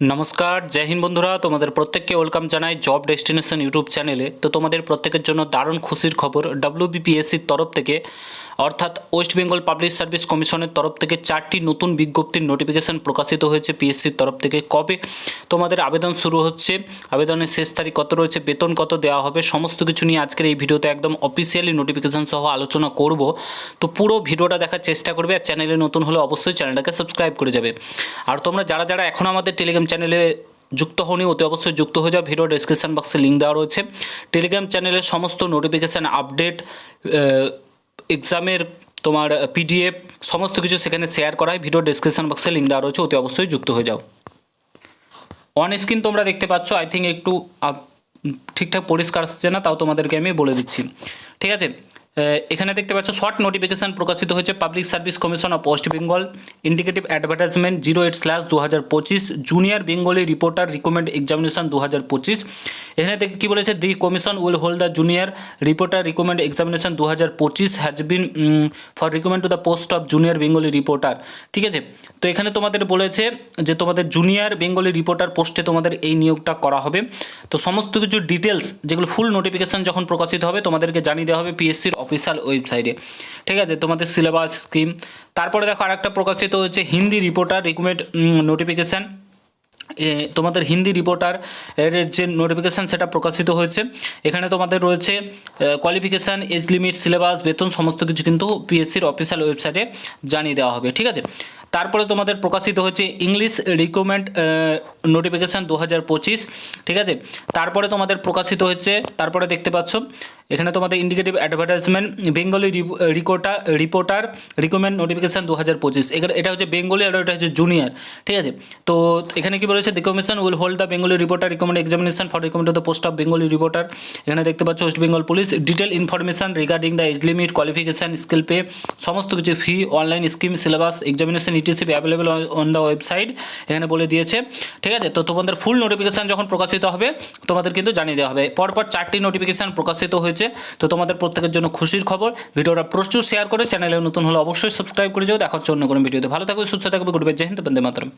নমস্কার, জয় হিন্দ বন্ধুরা। তোমাদের প্রত্যেককে ওয়েলকাম জানাই জব ডেস্টিনেশন ইউটিউব চ্যানেলে তো তোমাদের প্রত্যেকের জন্য দারুণ খুশির খবর। ডাব্লিউবিপিএসসির তরফ থেকে অর্থাৎ ওয়েস্ট বেঙ্গল পাবলিক সার্ভিস কমিশনের তরফ থেকে চারটি নতুন বিজ্ঞপ্তির নোটিফিকেশন প্রকাশিত হয়েছে পিএসসির তরফ থেকে। কবে তোমাদের আবেদন শুরু হচ্ছে? আবেদনের শেষ তারিখ কত রয়েছে? বেতন কত দেওয়া হবে? সমস্ত কিছু নিয়ে আজকের এই ভিডিওতে একদম অফিসিয়ালি নোটিফিকেশন সহ আলোচনা করব। তো পুরো ভিডিওটা দেখার চেষ্টা করবে আর চ্যানেলে নতুন হলে অবশ্যই চ্যানেলটাকে সাবস্ক্রাইব করে যাবে। আর তোমরা যারা যারা এখনও আমাদের টেলিগ্রাম চ্যানেলে যুক্ত হওনি, অতি অবশ্যই যুক্ত হয়ে যাও। ভিডিও ডেসক্রিপশন বক্সে লিঙ্ক দেওয়া রয়েছে। টেলিগ্রাম চ্যানেলের সমস্ত নোটিফিকেশান আপডেট এক্সামের তোমার পিডিএফ সমস্ত কিছু সেখানে শেয়ার করা হয়। ভিডিও ডিসক্রিপশন বক্সে লিঙ্ক দেওয়া রয়েছে, অতি অবশ্যই যুক্ত হয়ে যাও। অন স্ক্রিন তোমরা দেখতে পাচ্ছ আই থিঙ্ক একটু ঠিকঠাক পরিষ্কার আসছে না, তাও তোমাদেরকে আমি বলে দিচ্ছি। ঠিক আছে? এখানে দেখতে পাচ্ছ শর্ট নোটিফিকেশন প্রকাশিত হয়েছে public service commission of West Bengal indicative advertisement zero eight slash দু হাজার পঁচিশ junior Bengali reporter recommend examination দু হাজার পঁচিশ। এখানে দেখ, কী বলেছে the commission will hold the junior reporter recommend examination দু হাজার পঁচিশ has been for recommend to the post of junior Bengali reporter ঠিক আছে? তো এখানে তোমাদের বলেছে যে তোমাদের জুনিয়র বেঙ্গলি রিপোর্টার পোস্টে তোমাদের এই নিয়োগটা করা হবে। তো সমস্ত কিছু ডিটেলস যেগুলো ফুল নোটিফিকেশান যখন প্রকাশিত হবে, তোমাদেরকে জানিয়ে দেওয়া হবে পিএসসির অফিসিয়াল ওয়েবসাইটে ঠিক আছে, তোমাদের সিলেবাস স্কিম তারপরে দেখো আরেকটা প্রকাশিত হচ্ছে হিন্দি রিপোর্টার রিকমেন্ড নোটিফিকেশান তোমাদের হিন্দি রিপোর্টার এর যে নোটিফিকেশান সেটা প্রকাশিত হয়েছে। এখানে তোমাদের রয়েছে কোয়ালিফিকেশান এজ লিমিট সিলেবাস বেতন, সমস্ত কিছু কিন্তু পিএসসির অফিসিয়াল ওয়েবসাইটে জানিয়ে দেওয়া হবে। ঠিক আছে? তারপরে তোমাদের প্রকাশিত হচ্ছে ইংলিশ রিকমেন্ড নোটিফিকেশান দু হাজার পঁচিশ, ঠিক আছে? তারপরে তোমাদের প্রকাশিত হচ্ছে, তারপরে দেখতে পাচ্ছ, এখানে তোমাদের indicative advertisement Bengali reporter reporter recommend notification দু হাজার পঁচিশ। এখানে এটা হচ্ছে বেঙ্গলি আর এটা হচ্ছে জুনিয়র ঠিক আছে? তো এখানে কি বলেছে? The commission will hold the Bengali reporter recommend examination for recommend the post of Bengali reporter এখানে দেখতে পাচ্ছ West Bengal police detail information regarding the age limit qualification skill pay সমস্ত কিছু fee online scheme syllabus examination ETC available on the website এখানে বলে দিয়েছে, ঠিক আছে? তো তোমাদের ফুল নোটিফিকেশান যখন প্রকাশিত হবে, তোমাদের কিন্তু জানিয়ে দেওয়া হবে। পরপর চারটি নোটিফিকেশান প্রকাশিত হয়েছে, তো তোমাদের প্রত্যেকের জন্য খুশির খবর। ভিডিওটা প্রচুর শেয়ার করে চ্যানেলে নতুন হলে অবশ্যই সাবস্ক্রাইব করে যাও। দেখার অন্য কোনো ভিডিওতে। ভালো থাকবে, সুস্থ থাকবে, গুড বাই, জয় হিন্দ, বন্দে মাতরম।